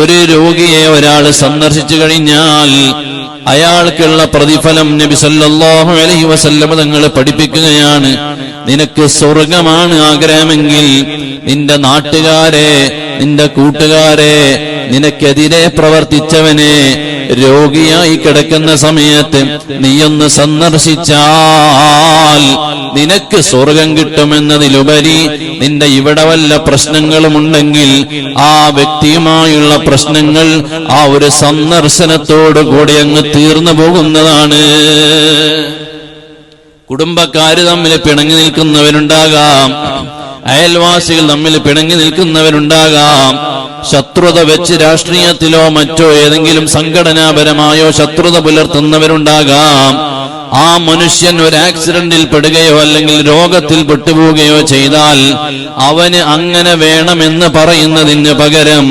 ഒരു രോഗിയെ ഒരാൾ സന്ദർശിച്ചു കഴിഞ്ഞാൽ അയാൾക്കുള്ള പ്രതിഫലം നബി സല്ലല്ലാഹു അലൈഹി വസല്ലമ തങ്ങൾ പഠിപ്പിക്കുകയാണ്. നിനക്ക് സ്വർഗമാണ് ആഗ്രഹമെങ്കിൽ നിന്റെ നാട്ടുകാരെ നിന്റെ കൂട്ടുകാരെ നിനക്കെതിരെ പ്രവർത്തിച്ചവനെ രോഗിയായി കിടക്കുന്ന സമയത്ത് നീയൊന്ന് സന്ദർശിച്ചാൽ നിനക്ക് സ്വർഗം കിട്ടുമെന്നതിലുപരി നിന്റെ ഇവിടെ വല്ല പ്രശ്നങ്ങളുമുണ്ടെങ്കിൽ ആ വ്യക്തിയുമായുള്ള പ്രശ്നങ്ങൾ ആ ഒരു സന്ദർശനത്തോടു കൂടി അങ്ങ് തീർന്നു പോകുന്നതാണ്. കുടുംബക്കാര് തമ്മിൽ പിണങ്ങി നിൽക്കുന്നവരുണ്ടാകാം. അയൽവാസികൾ തമ്മിൽ പിണങ്ങി നിൽക്കുന്നവരുണ്ടാകാം. ശത്രുത വെച്ച് രാഷ്ട്രീയത്തിലോ മറ്റോ ഏതെങ്കിലും സംഘടനാപരമായോ ശത്രുത പുലർത്തുന്നവരുണ്ടാകാം. ആ മനുഷ്യൻ ഒരു ആക്സിഡന്റിൽ പെടുകയോ അല്ലെങ്കിൽ രോഗത്തിൽ പെട്ടുപോവുകയോ ചെയ്താൽ അവന് അങ്ങനെ വേണമെന്ന് പറയുന്നതിന് പകരം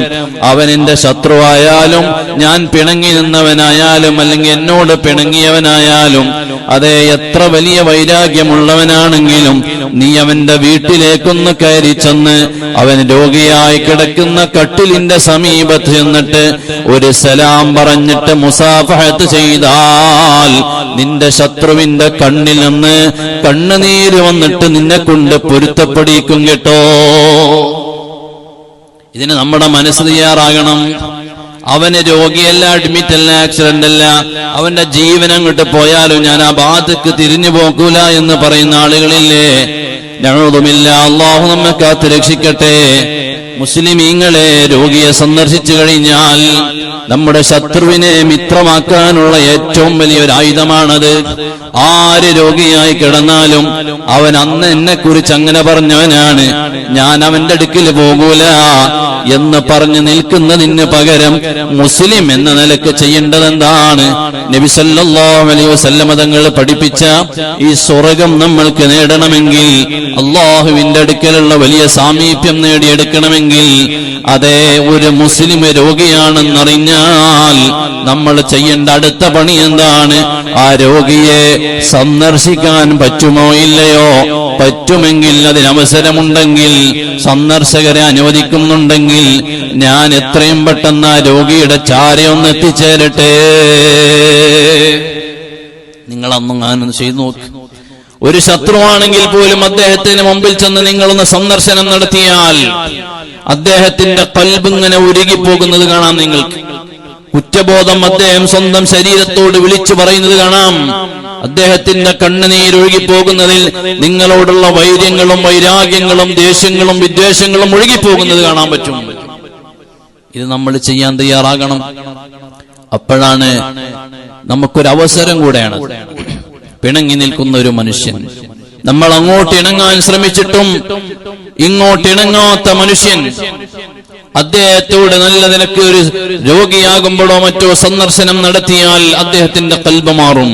അവൻ എന്റെ ശത്രുവായാലും ഞാൻ പിണങ്ങി നിന്നവനായാലും അല്ലെങ്കിൽ എന്നോട് പിണങ്ങിയവനായാലും അതെ എത്ര വലിയ വൈരാഗ്യമുള്ളവനാണെങ്കിലും നീ അവന്റെ വീട്ടിലേക്കൊന്ന് കയറി ചെന്ന് അവൻ രോഗിയായി കിടക്കുന്ന കട്ടിലിന്റെ സമീപത്ത് ചെന്നിട്ട് ഒരു സലാം പറഞ്ഞിട്ട് മുസാഫഹത്ത് ചെയ്താൽ നിന്റെ ശത്രുവിന്റെ കണ്ണിൽ നിന്ന് കണ്ണുനീര് വന്നിട്ട് നിന്നെ കൊണ്ട് പൊരുത്തപ്പെടിക്കും കേട്ടോ. ഇതിന് നമ്മുടെ മനസ്സ് തയ്യാറാകണം. അവന് രോഗിയല്ല അഡ്മിറ്റ് അല്ല ആക്സിഡന്റ് അല്ല. അവന്റെ ജീവൻ അങ്ങോട്ട് പോയാലും ഞാൻ ആ ബാധക്ക് തിരിഞ്ഞു പോകൂല എന്ന് പറയുന്ന ആളുകളില്ലേ? ഞങ്ങളൊന്നുമില്ല അള്ളാഹു നമ്മെ കാത്ത് രക്ഷിക്കട്ടെ മുസ്ലിമീങ്ങളെ രോഗിയെ സന്ദർശിച്ചു കഴിഞ്ഞാൽ നമ്മുടെ ശത്രുവിനെ മിത്രമാക്കാനുള്ള ഏറ്റവും വലിയൊരു ആയുധമാണത് ആര് രോഗിയായി കിടന്നാലും അവൻ അന്ന് എന്നെ കുറിച്ച് അങ്ങനെ പറഞ്ഞവനാണ്. ഞാൻ അവന്റെ അടുക്കിൽ പോകൂല എന്ന് പറഞ്ഞു നിൽക്കുന്നതിന് പകരം മുസ്ലിം എന്ന നിലയ്ക്ക് ചെയ്യേണ്ടത് എന്താണ് നബി സല്ലല്ലാഹു അലൈഹി വസല്ലമ തങ്ങൾ പഠിപ്പിച്ച ഈ സ്വർഗം നമ്മൾക്ക് നേടണമെങ്കിൽ അള്ളാഹുവിന്റെ അടുക്കലുള്ള വലിയ സാമീപ്യം നേടിയെടുക്കണമെങ്കിൽ അതേ ഒരു മുസ്ലിം രോഗിയാണെന്നറിഞ്ഞാൽ നമ്മൾ ചെയ്യേണ്ട അടുത്ത പണി എന്താണ്? ആ രോഗിയെ സന്ദർശിക്കാൻ പറ്റുമോ ഇല്ലയോ? പറ്റുമെങ്കിൽ അതിനവസരമുണ്ടെങ്കിൽ സന്ദർശകരെ അനുവദിക്കുന്നുണ്ടെങ്കിൽ ഞാൻ എത്രയും പെട്ടെന്ന് ആ രോഗിയുടെ ചാരയൊന്ന് എത്തിച്ചേരട്ടെ. നിങ്ങൾ ഞാനൊന്ന് ചെയ്തു നോക്കി. ഒരു ശത്രുവാണെങ്കിൽ പോലും അദ്ദേഹത്തിന് മുമ്പിൽ ചെന്ന് നിങ്ങളൊന്ന് സന്ദർശനം നടത്തിയാൽ അദ്ദേഹത്തിന്റെ കൽബിങ്ങനെ ഉരുകിപ്പോകുന്നത് കാണാം നിങ്ങൾക്ക് കുറ്റബോധം അദ്ദേഹം സ്വന്തം ശരീരത്തോട് വിളിച്ചു പറയുന്നത് കാണാം. അദ്ദേഹത്തിന്റെ കണ്ണുനീരൊഴുകി പോകുന്നതിൽ നിങ്ങളോടുള്ള വൈര്യങ്ങളും വൈരാഗ്യങ്ങളും ദേഷ്യങ്ങളും വിദ്വേഷങ്ങളും ഒഴുകിപ്പോകുന്നത് കാണാൻ പറ്റും. ഇത് നമ്മൾ ചെയ്യാൻ തയ്യാറാകണം. അപ്പോഴാണ് നമുക്കൊരു അവസരം കൂടെയാണ്. പിണങ്ങി നിൽക്കുന്ന ഒരു മനുഷ്യൻ. നമ്മൾ അങ്ങോട്ട് ഇണങ്ങാൻ ശ്രമിച്ചിട്ടും ഇങ്ങോട്ട് ഇണങ്ങാത്ത മനുഷ്യൻ അദ്ദേഹത്തോട് നല്ല നിലയ്ക്ക് ഒരു രോഗിയാകുമ്പോഴോ മറ്റോ സന്ദർശനം നടത്തിയാൽ അദ്ദേഹത്തിന്റെ കൽബ് മാറും.